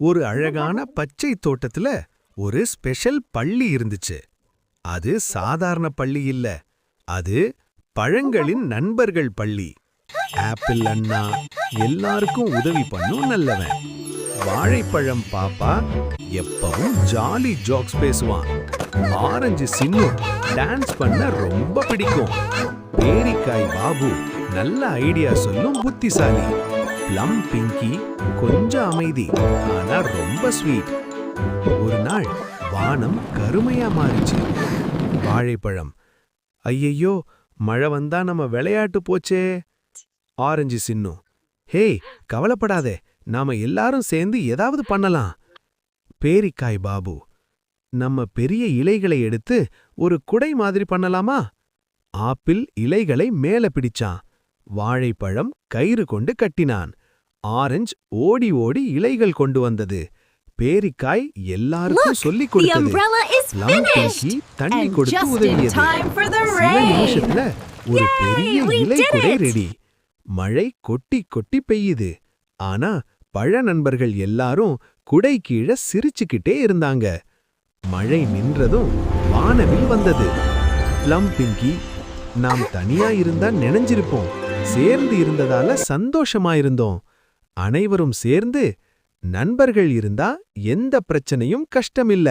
ஒரு அழகான பச்சை தோட்டத்துல ஒரு ஸ்பெஷல் பள்ளி இருந்துச்சு. அது சாதாரண பள்ளி இல்ல. அது பழங்களின் நண்பர்கள் பள்ளி. ஆப்பிள் அண்ணா எல்லாருக்கும் உதவி பண்ணும் நல்லவன். வாழைப்பழம் பாப்பா எப்பவும் ஜாலி ஜோக்ஸ் பேசுவான். ஆரஞ்சு சின்னு டான்ஸ் பண்ண ரொம்ப பிடிக்கும். பேரிக்காய் பாபு நல்ல ஐடியா சொல்லும் புத்திசாலி. ப்ளம் பிங்கி கொஞ்சம் அமைதி ஆனா ரொம்ப ஸ்வீட் ஒரு நாள் வானம் கருமையா மாறிச்சு. வாழைப்பழம். ஐயையோ மழை வந்தா நம்ம விளையாட்டு போச்சே. ஆரஞ்சு சின்னு. ஹேய் கவலைப்படாதே நாம எல்லாரும் சேர்ந்து ஏதாவது பண்ணலாம். பேரிக்காய் பாபு. நம்ம பெரிய இலைகளை எடுத்து ஒரு குடை மாதிரி பண்ணலாமா? ஆப்பிள் இலைகளை மேல பிடிச்சான். வாழைப்பழம் கயிறு கொண்டு கட்டினான். ஆரஞ்சு ஓடி ஓடி இலைகள் கொண்டு வந்தது. பேரிக்காய் எல்லாருக்கும் சொல்லிக் கொடுத்தது. தண்ணி கொடுத்து உதவியது. சில! நிமிஷத்துல ஒரு பெரிய இலை குடை! ரெடி மழை கொட்டி கொட்டி பெய்யுது. ஆனா பழ நண்பர்கள் எல்லாரும் குடை கீழே சிரிச்சுக்கிட்டே இருந்தாங்க. மழை நின்றதும் வானவில் வந்தது. ப்ளம் பிங்கி நாம் தனியா இருந்தா நினைஞ்சிருப்போம். சேர்ந்து இருந்ததால சந்தோஷமா இருந்தோம் அனைவரும் சேர்ந்து நண்பர்கள் இருந்தா எந்த பிரச்சனையும் கஷ்டமில்ல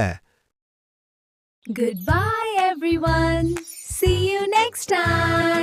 Goodbye, everyone! See you next time!